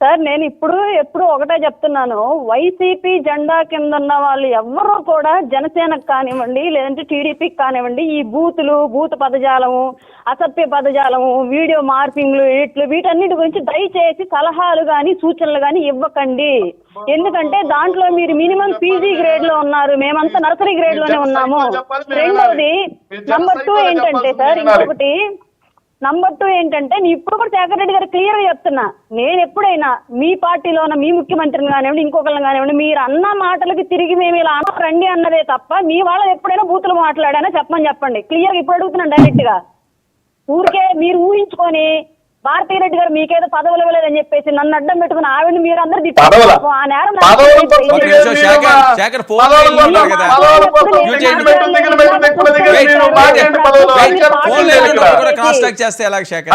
Sir నేను ఇప్పుడు ఎప్పుడు ఒకటే చెప్తున్నాను. వైసీపీ జెండా కింద ఉన్న వాళ్ళు ఎవ్వరూ కూడా జనసేనకు కానివ్వండి లేదంటే టీడీపీకి కానివ్వండి ఈ బూతులు బూత్ పదజాలము అసభ్య పదజాలము వీడియో మార్పింగ్లు ఇట్లు వీటన్నిటి గురించి దయచేసి సలహాలు కానీ సూచనలు కానీ ఇవ్వకండి. ఎందుకంటే దాంట్లో మీరు మినిమం పీజీ గ్రేడ్లో ఉన్నారు. మేమంతా నర్సరీ గ్రేడ్లోనే ఉన్నాము. రెండవది నంబర్ టూ ఏంటంటే సార్ ఇంకొకటి నంబర్ టూ ఏంటంటే నేను ఇప్పుడు కూడా శేఖర్ రెడ్డి గారు క్లియర్గా చెప్తున్నా. నేను ఎప్పుడైనా మీ పార్టీలోన మీ ముఖ్యమంత్రిని కానివ్వండి ఇంకొకరిని కానివ్వండి మీరు అన్న మాటలకి తిరిగి మేము ఇలా అన్న రండి అన్నదే తప్ప మీ వాళ్ళు ఎప్పుడైనా బూతులు మాట్లాడానో చెప్పమని చెప్పండి. క్లియర్గా ఇప్పుడు అడుగుతున్నాను డైరెక్ట్గా. ఊరికే మీరు ఊహించుకొని భారతీయ రెడ్డి గారు మీకేదో పదవులు ఇవ్వలేదని చెప్పేసి నన్ను అడ్డం పెట్టుకుని ఆవిడ మీరు అందరు టాక్ చేస్తే ఎలా శేఖర్?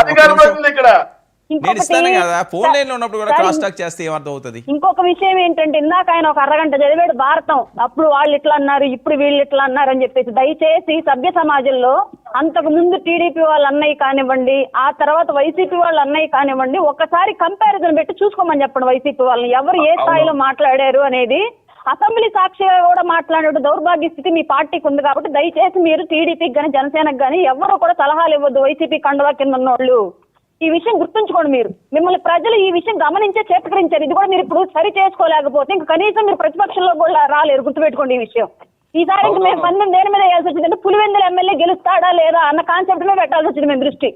ఒక అధికారం నిమిషం. పోతుంది ఇక్కడ నేను ఇంకొకటి- ఇస్తాను కదా ఫోన్ లైన్లో ఉన్నప్పుడు కూడా సార్, క్రాస్ టాక్ చేస్తే ఏమర్థం అవుతుంది ఇంకొక విషయం ఏంటంటే ఇందాక ఆయన ఒక అరగంట చదివాడు భారతం. అప్పుడు వాళ్ళు ఇట్లా అన్నారు ఇప్పుడు వీళ్ళు ఇట్లా అన్నారు అని చెప్పేసి దయచేసి సభ్య సమాజంలో అంతకు ముందు టీడీపీ వాళ్ళ అన్నయ్య కానివ్వండి ఆ తర్వాత వైసీపీ వాళ్ళ అన్నయ్య కానివ్వండి ఒక్కసారి కంపారిజన్ పెట్టి చూసుకోమని చెప్పండి వైసీపీ వాళ్ళని. ఎవరు ఏ స్థాయిలో మాట్లాడారు అనేది అసెంబ్లీ సాక్షిగా కూడా మాట్లాడే దౌర్భాగ్య స్థితి మీ పార్టీకి ఉంది కాబట్టి దయచేసి మీరు టీడీపీకి కానీ జనసేనకు కానీ ఎవరు కూడా సలహాలు ఇవ్వద్దు వైసీపీ కండువా కింద ఉన్నోళ్ళు. ఈ విషయం గుర్తుంచుకోండి మీరు. మిమ్మల్ని ప్రజలు ఈ విషయం గమనించే చేపకరించారు ఇది కూడా మీరు ఇప్పుడు సరి చేసుకోలేకపోతే ఇంకా కనీసం మీరు ప్రతిపక్షంలో కూడా రాలేరు. గుర్తుపెట్టుకోండి ఈ విషయం. ఈసారి ఇంక మేము పందెం దేని మీద వేయాల్సి వచ్చిందంటే పులివెందుల ఎమ్మెల్యే గెలుస్తాడా లేదా అన్న కాన్సెప్ట్ మీద పెట్టాల్సి వచ్చింది మేము దృష్టి.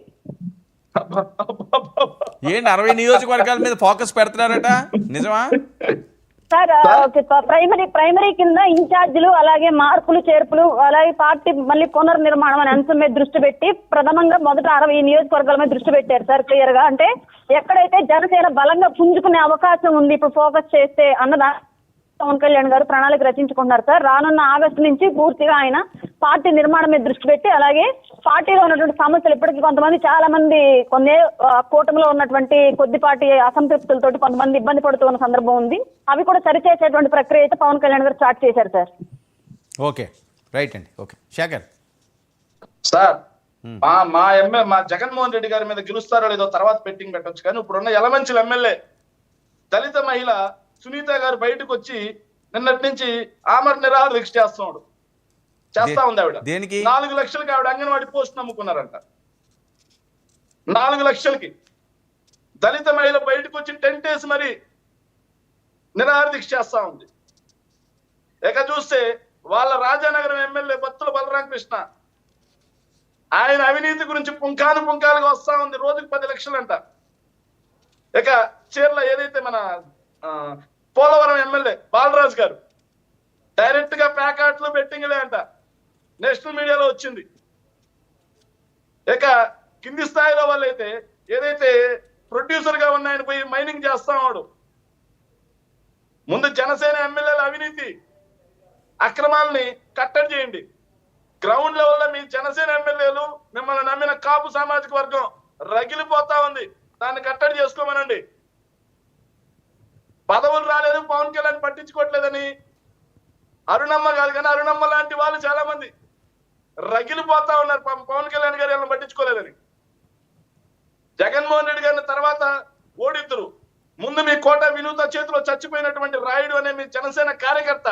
ఏంటి అరవై నియోజకవర్గాల మీద ఫోకస్ పెడుతున్నారట? నిజమా? సార్ ప్రైమరీ ప్రైమరీ కింద ఇన్ఛార్జీలు అలాగే మార్పులు చేర్పులు అలాగే పార్టీ మళ్ళీ పునర్నిర్మాణం అనే అంశం మీద దృష్టి పెట్టి ప్రథమంగా మొదట అరవై నియోజకవర్గాల మీద దృష్టి పెట్టారు సార్ క్లియర్గా. అంటే ఎక్కడైతే జనసేన బలంగా పుంజుకునే అవకాశం ఉంది ఇప్పుడు ఫోకస్ చేస్తే అన్నదా పవన్ కళ్యాణ్ గారు ప్రణాళిక రచించుకుంటున్నారు సార్. రానున్న ఆగస్టు నుంచి పూర్తిగా ఆయన పార్టీ నిర్మాణం మీద దృష్టి పెట్టి అలాగే పార్టీలో ఉన్నటువంటి సమస్యలు ఇప్పటికీ కొంతమంది చాలా మంది కొన్ని కూటమిలో ఉన్నటువంటి కొద్దిపాటి అసంతృప్తులతోటి కొంతమంది ఇబ్బంది పడుతున్న సందర్భం ఉంది. అవి కూడా సరిచేసేటువంటి ప్రక్రియ అయితే పవన్ కళ్యాణ్ గారు స్టార్ట్ చేశారు సార్. ఓకే. రైట్ అండి. ఓకే. శేఖర్. సార్ మా. మా ఎమ్మె మా జగన్మోహన్ రెడ్డి గారి మీద గెలుస్తారో లేదో తర్వాత పెట్టింగ్ పెట్టొచ్చు. కానీ ఇప్పుడున్న యలమంచిల ఎమ్మెల్యే దళిత మహిళ సునీత గారు బయటకు వచ్చి నిన్నటి నుంచి ఆమర్ నిరాహార దీక్ష చేస్తున్నాడు. చేస్తా ఉంది ఆవిడ. దేనికి? నాలుగు లక్షలకి ఆవిడ అంగన్వాడి పోస్ట్ నమ్ముకున్నారంట. నాలుగు లక్షలకి. దళిత మహిళ బయటకు వచ్చి టెంట్ వేసి మరి నిరాహార దీక్ష చేస్తా ఉంది. ఇక చూస్తే వాళ్ళ రాజానగరం ఎమ్మెల్యే బత్తుల బలరామకృష్ణ ఆయన అవినీతి గురించి పుంకాను పుంకాలుగా వస్తా ఉంది. రోజుకి పది లక్షలంట. ఇక చీరల ఏదైతే మన పోలవరం ఎమ్మెల్యే బాలరాజు గారు డైరెక్ట్గా ప్యాకాట్లు బెట్టింగ్లే అంట. నేషనల్ మీడియాలో వచ్చింది. ఇక కింది స్థాయిలో వాళ్ళైతే ఏదైతే ప్రొడ్యూసర్గా ఉన్నాయని పోయి మైనింగ్ చేస్తా ఉన్నాడు. ముందు జనసేన ఎమ్మెల్యేల అవినీతి అక్రమాలని కట్టడి చేయండి. గ్రౌండ్ లెవెల్లో మీ జనసేన ఎమ్మెల్యేలు మిమ్మల్ని నమ్మిన కాపు సామాజిక వర్గం రగిలిపోతా ఉంది. దాన్ని కట్టడి చేసుకోమనండి. పదవులు రాలేదు పవన్ కళ్యాణ్ పట్టించుకోవట్లేదని అరుణమ్మ కాదు కానీ అరుణమ్మ లాంటి వాళ్ళు చాలా మంది రగిలిపోతా ఉన్నారు పాపం. పవన్ కళ్యాణ్ గారు వీళ్ళని పట్టించుకోలేదని. జగన్మోహన్ రెడ్డి గారిని తర్వాత ఓడిద్దరు. ముందు మీ కోట వినూత చేతిలో చచ్చిపోయినటువంటి రాయుడు అనే మీ జనసేన కార్యకర్త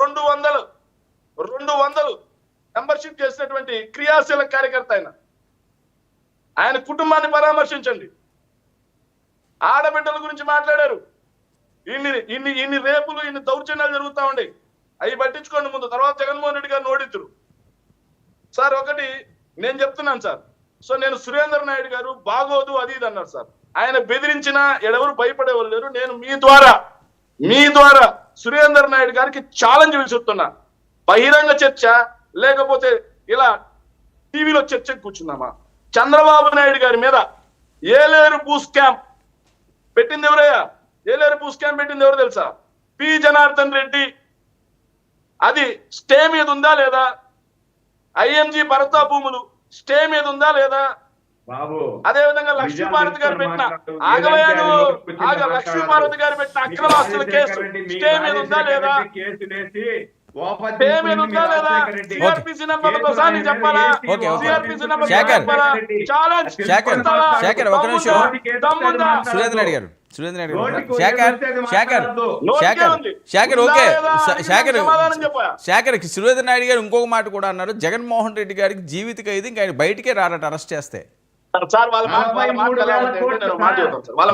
రెండు వందలు రెండు వందలు మెంబర్షిప్ చేసినటువంటి క్రియాశీల కార్యకర్త ఆయన. ఆయన కుటుంబాన్ని పరామర్శించండి. ఆడబిడ్డల గురించి మాట్లాడారు. ఇన్ని ఇన్ని ఇన్ని రేపులు ఇన్ని దౌర్జన్యాలు జరుగుతా ఉండే అవి పట్టించుకోండి ముందు. తర్వాత జగన్మోహన్ రెడ్డి గారిని ఓడిద్దరు. సార్ ఒకటి నేను చెప్తున్నాను సార్. సో నేను సురేంద్ర నాయుడు గారు బాగోదు అది ఇది అన్నారు సార్. ఆయన బెదిరించినా ఎడవరు భయపడేవారు లేరు. నేను మీ ద్వారా మీ ద్వారా సురేందర్ నాయుడు గారికి ఛాలెంజ్ విసురుతున్నా బహిరంగ చర్చ లేకపోతే ఇలా టీవీలో చర్చకు కూర్చున్నామా? చంద్రబాబు నాయుడు గారి మీద ఏలేరు భూ స్కామ్ పెట్టింది ఎవరయ్యా? ఏలేరు భూ స్కామ్ పెట్టింది ఎవరు తెలుసా? పి. జనార్దన్ రెడ్డి. అది స్టే మీద ఉందా లేదా? ఐఎంజీ భరత భూములు స్టే మీద ఉందా లేదా బాబు అదే విధంగా లక్ష్మీపార్వతి గారు పెట్టిన ఆగమయ్యాను ఆగ లక్ష్మీపార్వతి గారు పెట్టిన అక్రమాస్తుల కేసు స్టే మీద ఉందా లేదా శేఖర్. శేఖర్, ఒక నిమిషం. సురేంద్ర రెడ్డి గారు సురేంద్ర శేఖర్ శేఖర్ శేఖర్. శేఖర్ ఓకే. శేఖర్. శేఖర్ సురేంద్ర నాయుడు గారు ఇంకొక మాట కూడా అన్నారు. జగన్మోహన్ రెడ్డి గారికి జీవిత ఖైదీ ఇంకా ఆయన బయటికే రారట అరెస్ట్ చేస్తే. సార్ వాళ్ళ